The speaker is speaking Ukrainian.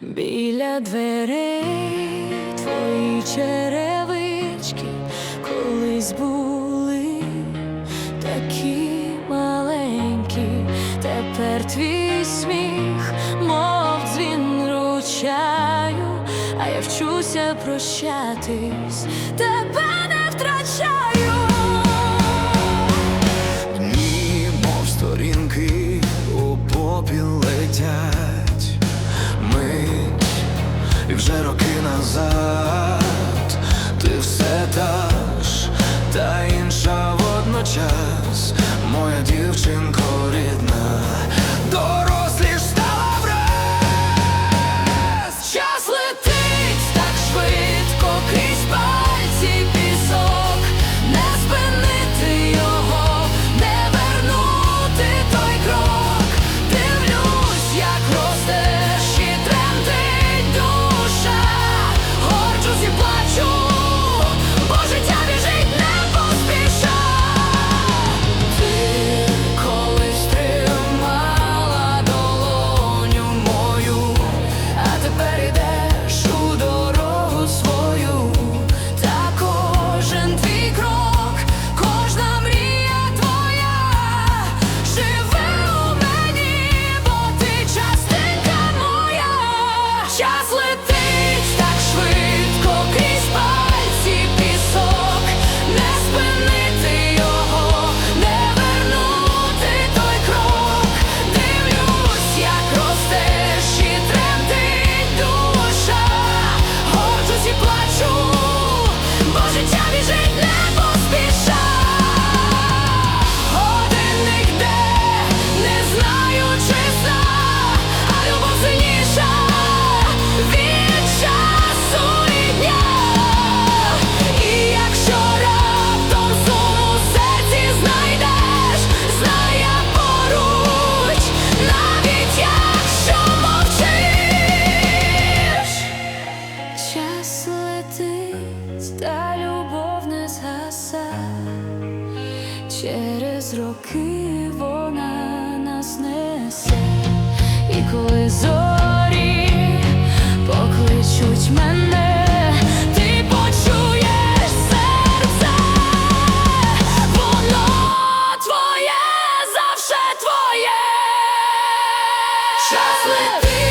біля дверей твої черевички колись були такі маленькі, тепер твій сміх, мов дзвін ручаю, а я вчуся прощатись, тебе не втрачаю. і вже роки назад ти все та ж, та інша водночас, моя дівчинка. час летить, та любов не згаса, через роки вона нас несе, і коли зорі покличуть мене. Just let me